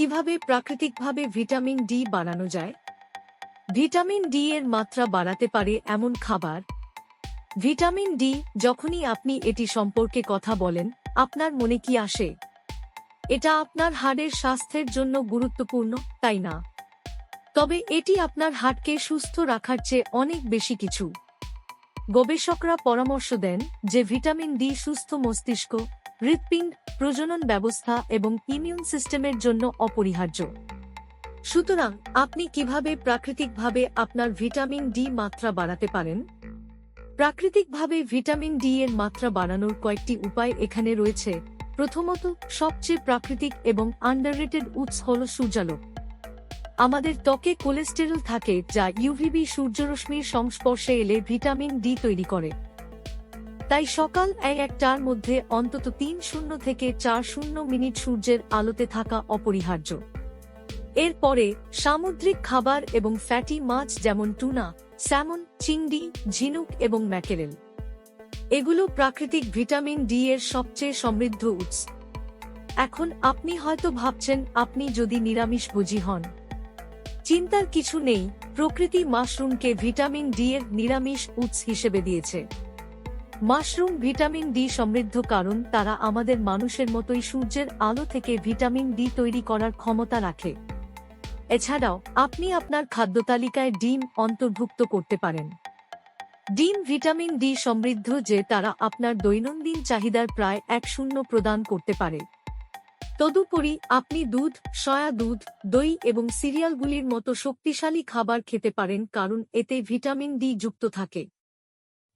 কীভাবে প্রাকৃতিকভাবে vitamin D বানানো যায়? ভিটামিন ডি এর মাত্রা বাড়াতে পারে এমন খাবার? ভিটামিন ডি, যখনই আপনি এটি সম্পর্কে কথা বলেন, আপনার মনে কি আসে? এটা আপনার হাড়ের স্বাস্থ্যের জন্য গুরুত্বপূর্ণ, তাই না? তবে এটি আপনার হাটকে সুস্থ রাখার চেয়ে অনেক বেশি কিছু। গবেষকরা পরামর্শ দেন যে ভিটামিন ডি সুস্থ মস্তিষ্ক হৃৎপিণ্ড, প্রজনন ব্যবস্থা এবং ইমিউন সিস্টেমের জন্য অপরিহার্য। সুতরাং, আপনি কীভাবে প্রাকৃতিকভাবে আপনার ভিটামিন ডি মাত্রা বাড়াতে পারেন? প্রাকৃতিকভাবে ভিটামিন ডি এর মাত্রা বাড়ানোর কয়েকটি উপায় এখানে রয়েছে। প্রথমত, সবচেয়ে প্রাকৃতিক এবং আন্ডাররেটেড উৎস হল সূর্যালোক। আমাদের ত্বকে কোলেস্টেরল থাকে যা ইউভিবি সূর্যরশ্মির সংস্পর্শে এলে ভিটামিন ডি তৈরি করে। তাই সকাল এক একটার মধ্যে অন্তত তিন শূন্য থেকে চার শূন্য মিনিট সূর্যের আলোতে থাকা অপরিহার্য। এরপরে সামুদ্রিক খাবার এবং ফ্যাটি মাছ যেমন টুনা, স্যামন, চিংড়ি, ঝিনুক এবং ম্যাকেরেল। এগুলো প্রাকৃতিক ভিটামিন ডি এর সবচেয়ে সমৃদ্ধ উৎস। এখন আপনি হয়তো ভাবছেন, আপনি যদি নিরামিষ নিরামিষভোজী হন। চিন্তার কিছু নেই, প্রকৃতি মাশরুমকে ভিটামিন ডি এর নিরামিষ উৎস হিসেবে দিয়েছে। মাশরুম ভিটামিন ডি সমৃদ্ধ কারণ তারা আমাদের মানুষের মতোই সূর্যের আলো থেকে ভিটামিন ডি তৈরি করার ক্ষমতা রাখে। এছাড়াও, আপনি আপনার খাদ্য তালিকায় ডিম অন্তর্ভুক্ত করতে পারেন। ডিম ভিটামিন ডি সমৃদ্ধ যে তারা আপনার দৈনন্দিন চাহিদার প্রায় এক শূন্য প্রদান করতে পারে। তদুপরি, আপনি দুধ, সয়া দুধ, দই এবং সিরিয়ালগুলির মতো শক্তিশালী খাবার খেতে পারেন কারণ এতে ভিটামিন ডি যুক্ত থাকে।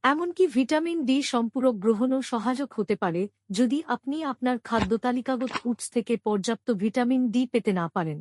এমনকি ভিটামিন ডি সম্পূরক গ্রহণও সহায়ক হতে পারে যদি আপনি আপনার খাদ্য তালিকাগত উৎস থেকে পর্যাপ্ত ভিটামিন ডি পেতে না পারেন।